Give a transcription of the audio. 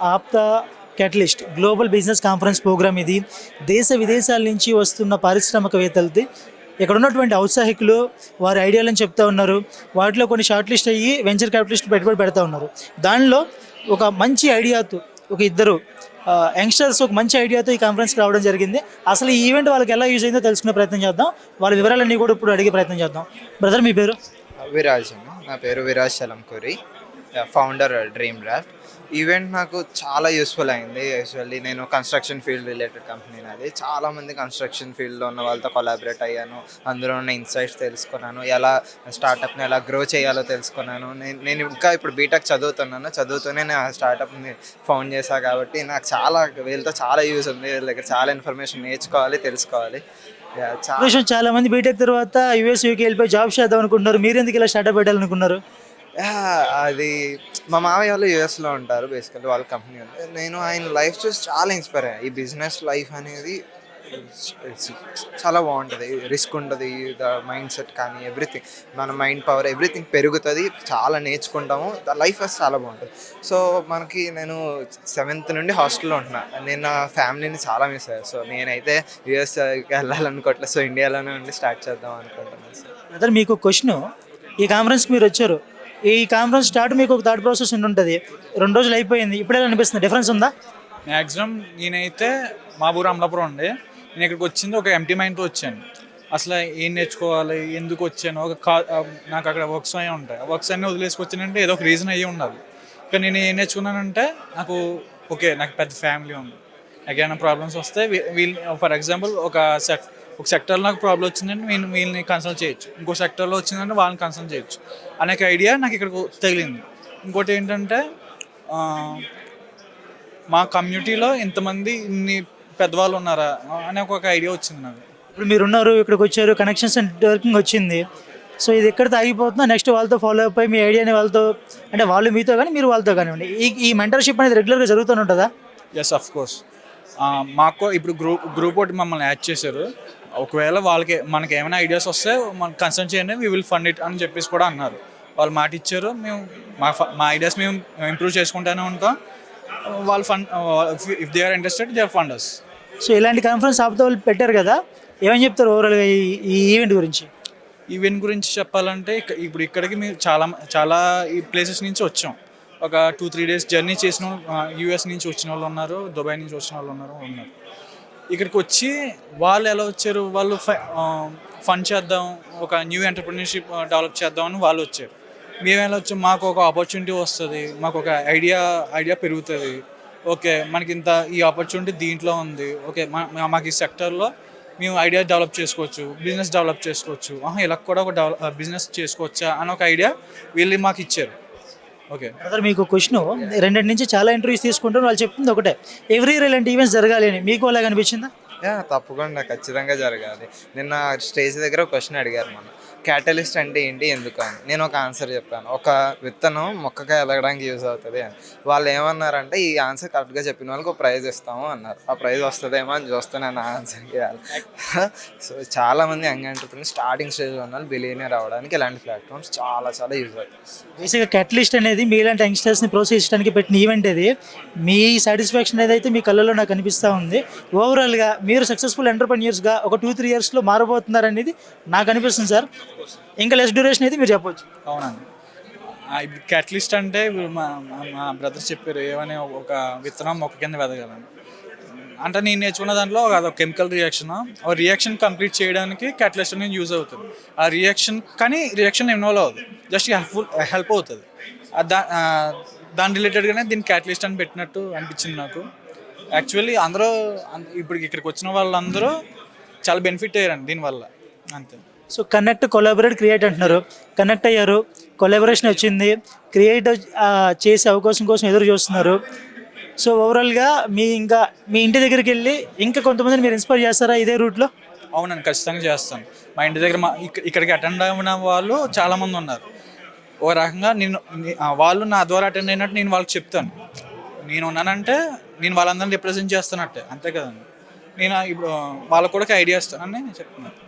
APTA catalyst global business conference programme ఇది. దేశ విదేశాల నుంచి వస్తున్న పారిశ్రామికవేత్తలది. ఇక్కడ ఉన్నటువంటి ఔత్సాహికులు వారి ఐడియాలను చెప్తా ఉన్నారు. వాటిలో కొన్ని షార్ట్ లిస్ట్ అయ్యి వెంచర్ క్యాపిటలిస్ట్ పెట్టుబడి పెడతా ఉన్నారు. దానిలో ఒక మంచి ఐడియాతో ఒక ఇద్దరు యంగ్స్టర్స్ ఒక మంచి ఐడియాతో ఈ కాన్ఫరెన్స్కి రావడం జరిగింది. అసలు ఈ ఈవెంట్ వాళ్ళకి ఎలా యూజ్ అయిందో తెలుసుకునే ప్రయత్నం చేద్దాం. వాళ్ళ వివరాలన్నీ కూడా ఇప్పుడు అడిగే ప్రయత్నం చేద్దాం. బ్రదర్ మీ పేరు? విరాజ్ నా పేరు Viraj Chalamkuri. Founder dream draft event నాకు చాలా యూస్ఫుల్ అయింది. యాక్చువల్లీ నేను కన్స్ట్రక్షన్ ఫీల్డ్ రిలేటెడ్ కంపెనీ నాది. చాలా మంది కన్స్ట్రక్షన్ ఫీల్డ్లో ఉన్న వాళ్ళతో కొలాబరేట్ అయ్యాను. అందులో ఉన్న ఇన్సైట్స్ తెలుసుకున్నాను. ఎలా స్టార్టప్ని ఎలా గ్రో చేయాలో తెలుసుకున్నాను. నేను నేను ఇంకా ఇప్పుడు బీటెక్ చదువుతున్నాను. చదువుతూనే నేను ఆ స్టార్టప్ని ఫౌండ్ చేశాను కాబట్టి నాకు చాలా వీళ్ళతో చాలా యూస్ ఉంది. వీళ్ళ దగ్గర చాలా ఇన్ఫర్మేషన్ నేర్చుకోవాలి తెలుసుకోవాలి. చాలా మంది బీటెక్ తర్వాత యూఎస్ యూకి వెళ్ళిపోయి జాబ్ చేద్దాం అనుకుంటున్నారు. మీరు ఎందుకు ఇలా స్టార్టప్ పెట్టాలనుకున్నారు? అది మా మామయ్య వాళ్ళు యూఎస్లో ఉంటారు బేసికల్లీ వాళ్ళ కంపెనీ ఉంది నేను ఆయన లైఫ్ చూసి చాలా ఇన్స్పైర్ అయ్యా. ఈ బిజినెస్ లైఫ్ అనేది చాలా బాగుంటుంది. రిస్క్ ఉంటుంది ద మైండ్ సెట్ కానీ ఎవ్రీథింగ్ మన మైండ్ పవర్ ఎవ్రీథింగ్ పెరుగుతుంది చాలా నేర్చుకుంటాము. ద లైఫ్ అస్ చాలా బాగుంటుంది. సో మనకి నేను సెవెంత్ నుండి హాస్టల్లో ఉంటున్నా. నేను నా ఫ్యామిలీని చాలా మిస్ అయ్యాను సో నేనైతే యూఎస్కి వెళ్ళాలనుకోవట్లేదు సో ఇండియాలోనే ఉండి స్టార్ట్ చేద్దాం అనుకుంటున్నాను. సార్ మీకు క్వశ్చన్ ఈ కాన్ఫరెన్స్కి మీరు వచ్చారు. ఈ కాన్ఫరెన్స్ స్టార్ట్ మీకు ఒక థర్డ్ ప్రాసెస్ ఉండి ఉంటుంది. రెండు రోజులు అయిపోయింది. ఇప్పుడే అనిపిస్తుంది? డిఫరెన్స్ ఉందా? మ్యాక్సిమం నేనైతే మా ఊరు అమలాపురం అండి. నేను ఇక్కడికి వచ్చింది ఒక ఎంటీ మైండ్తో వచ్చాను. అసలు ఏం నేర్చుకోవాలి? ఎందుకు వచ్చాను? ఒక కా నాకు అక్కడ వర్క్స్ అయ్యి ఉంటాయి. వర్క్స్ అన్నీ వదిలేసుకొచ్చానంటే ఏదో ఒక రీజన్ అయ్యి ఉండాలి. కానీ నేను ఏం నేర్చుకున్నానంటే నాకు ఓకే నాకు పెద్ద ఫ్యామిలీ ఉంది. నాకు ఏమైనా ప్రాబ్లమ్స్ వస్తే వీ- వీళ్ళు ఫర్ ఎగ్జాంపుల్ ఒక సెక్ ఒక సెక్టర్లో నాకు ప్రాబ్లం వచ్చిందంటే నేను వీళ్ళని కన్సల్ట్ చేయొచ్చు. ఇంకో సెక్టర్లో వచ్చిందంటే వాళ్ళని కన్సల్ట్ చేయొచ్చు. అనే ఐడియా నాకు ఇక్కడ తగిలింది. ఇంకోటి ఏంటంటే మా కమ్యూనిటీలో ఇంతమంది ఇన్ని పెద్దవాళ్ళు ఉన్నారా అనే ఒక ఐడియా వచ్చింది నాకు. ఇప్పుడు మీరు ఉన్నారు ఇక్కడికి వచ్చారు కనెక్షన్స్ అండ్ వర్కింగ్ వచ్చింది. సో ఇది ఎక్కడ ఆగిపోతుందో నెక్స్ట్ వాళ్ళతో ఫాలో అప్ అయ్యి మీ ఐడియాని వాళ్ళతో అంటే వాళ్ళు మీతో కానీ మీరు వాళ్ళతో కానివ్వండి. ఈ ఈ మెంటర్షిప్ అనేది రెగ్యులర్గా జరుగుతూనే ఉంటుందా? ఎస్ అఫ్ కోర్స్ మాకు ఇప్పుడు గ్రూప్ గ్రూప్ ఒకటి మమ్మల్ని యాడ్ చేశారు. ఒకవేళ వాళ్ళకి మనకి ఏమైనా ఐడియాస్ వస్తే మనకు కన్సల్ట్ చేయండి వీ విల్ ఫండ్ ఇట్ అని చెప్పేసి కూడా అన్నారు. వాళ్ళు మాట ఇచ్చారు మేము మా మా ఐడియాస్ మేము ఇంప్రూవ్ చేసుకుంటూనే ఉంటాం. వాళ్ళు fund if they are interested they are funders so ఇలాంటి కాన్ఫరెన్స్ ఆపుతో వాళ్ళు పెట్టారు కదా ఏమని చెప్తారు ఓవరాల్గా ఈ ఈవెంట్ గురించి? ఈవెంట్ గురించి చెప్పాలంటే ఇప్పుడు ఇక్కడికి మేము చాలా చాలా ఈ ప్లేసెస్ నుంచి వచ్చాం. ఒక టూ త్రీ డేస్ జర్నీ చేసిన యూఎస్ నుంచి వచ్చిన వాళ్ళు ఉన్నారు దుబాయ్ నుంచి వచ్చిన వాళ్ళు ఉన్నారు ఉన్నారు. ఇక్కడికి వచ్చి వాళ్ళు ఎలా వచ్చారు? వాళ్ళు ఫండ్ చేద్దాం ఒక న్యూ ఎంటర్ప్రినర్షిప్ డెవలప్ చేద్దాం అని వాళ్ళు వచ్చారు. మేము ఎలా వచ్చాం? మాకు ఒక ఆపర్చునిటీ వస్తుంది మాకు ఒక ఐడియా ఐడియా పెరుగుతుంది. ఓకే మనకి ఇంత ఈ ఆపర్చునిటీ దీంట్లో ఉంది. ఓకే మా- మాకు ఈ సెక్టర్లో మేము ఐడియా డెవలప్ చేసుకోవచ్చు బిజినెస్ డెవలప్ చేసుకోవచ్చు. ఆహా, ఇలా కూడా ఒక డెవలప్ బిజినెస్ చేసుకోవచ్చా? అని ఒక ఐడియా వీళ్ళు మాకు ఇచ్చారు. ఓకే బ్రదర్ మీకు క్వశ్చన్ రెండింటి నుంచి చాలా ఇంటర్వ్యూస్ తీసుకుంటారు వాళ్ళు చెప్తుంది ఒకటే. ఎవ్రీ ఇయర్ ఇలాంటి ఈవెంట్స్ జరగాలి అని. మీకు అలాగ అనిపించిందా? యా తప్పకుండా ఖచ్చితంగా జరగాలి. నిన్న స్టేజ్ దగ్గర క్వశ్చన్ అడిగారు మనం క్యాటలిస్ట్ అంటే ఏంటి ఎందుకు అని. నేను ఒక ఆన్సర్ చెప్పాను. ఒక విత్తనం మొక్కగా ఎదగడానికి యూజ్ అవుతుంది అని. వాళ్ళు ఏమన్నారంటే ఈ ఆన్సర్ కరెక్ట్గా చెప్పిన వాళ్ళకి ఒక ప్రైజ్ ఇస్తాము అన్నారు. ఆ ప్రైజ్ వస్తుందేమో అని చూస్తే నేను ఆన్సర్ చేయాలి సో చాలామంది యంగ్ ఎంటర్ప్రినర్ స్టార్టింగ్ స్టేజ్లో ఉన్న వాళ్ళు బిలియనియర్ అవ్వడానికి ఇలాంటి ప్లాట్ఫామ్స్ చాలా చాలా యూజ్ అవుతాయి. బేసిక్గా క్యాటలిస్ట్ అనేది మీలాంటి యంగ్స్టర్స్ని ప్రోత్సహించడానికి పెట్టిన ఈవెంట్ ఇది. మీ సాటిస్ఫాక్షన్ ఏదైతే మీ కళ్ళలో నాకు అనిపిస్తూ ఉంది ఓవరాల్గా మీరు సక్సెస్ఫుల్ ఎంటర్ప్రెన్యూర్స్గా ఒక టూ త్రీ ఇయర్స్లో మారబోతున్నారు అనేది నాకు అనిపిస్తుంది సార్ ఇంకా లెస్ డ్యూరేషన్ అయితే మీరు చెప్పొచ్చు. అవునండి. క్యాటలిస్ట్ అంటే ఇప్పుడు మా మా- బ్రదర్స్ బ్రదర్ చెప్పారు ఏమని ఒక విత్తనం మొక్క కింద వెదగాలని. అంటే నేను నేర్చుకున్న దాంట్లో అదొక కెమికల్ రియాక్షన్ ఆ రియాక్షన్ కంప్లీట్ చేయడానికి క్యాటలిస్ట్ అనేది యూజ్ అవుతుంది. ఆ రియాక్షన్ కానీ రియాక్షన్ ఇన్వాల్వ్ అవ్వదు. జస్ట్ హెల్ప్ఫుల్ హెల్ప్ అవుతుంది. దా దాని రిలేటెడ్గానే దీన్ని క్యాటలిస్ట్ అని పెట్టినట్టు అనిపించింది నాకు. యాక్చువల్లీ అందరూ అన్- ఇప్పుడు ఇక్కడికి వచ్చిన వాళ్ళందరూ చాలా బెనిఫిట్ అయ్యారండి దీనివల్ల. అంతే. సో కనెక్ట్ కొలాబరేట్ క్రియేట్ అంటున్నారు. కనెక్ట్ అయ్యారు. కొలాబరేషన్ వచ్చింది. క్రియేట్ చేసే అవకాశం కోసం ఎదురు చూస్తున్నారు. సో ఓవరాల్గా మీ ఇంకా మీ ఇంటి దగ్గరికి వెళ్ళి ఇంకా కొంతమందిని మీరు ఇన్స్పైర్ చేస్తారా ఇదే రూట్లో అవునండి ఖచ్చితంగా చేస్తాను మా ఇంటి దగ్గర మా ఇక్క- ఇక్కడికి అటెండ్ అయిన వాళ్ళు చాలామంది ఉన్నారు. ఓ రకంగా నేను వాళ్ళు నా ద్వారా అటెండ్ అయినట్టు నేను వాళ్ళకి చెప్తాను. నేను ఉన్నానంటే నేను వాళ్ళందరిని రిప్రజెంట్ చేస్తున్నట్టే. అంతే కదండి. నేను ఇప్పుడు వాళ్ళకు కూడా ఐడియా ఇస్తానని చెప్తున్నాను.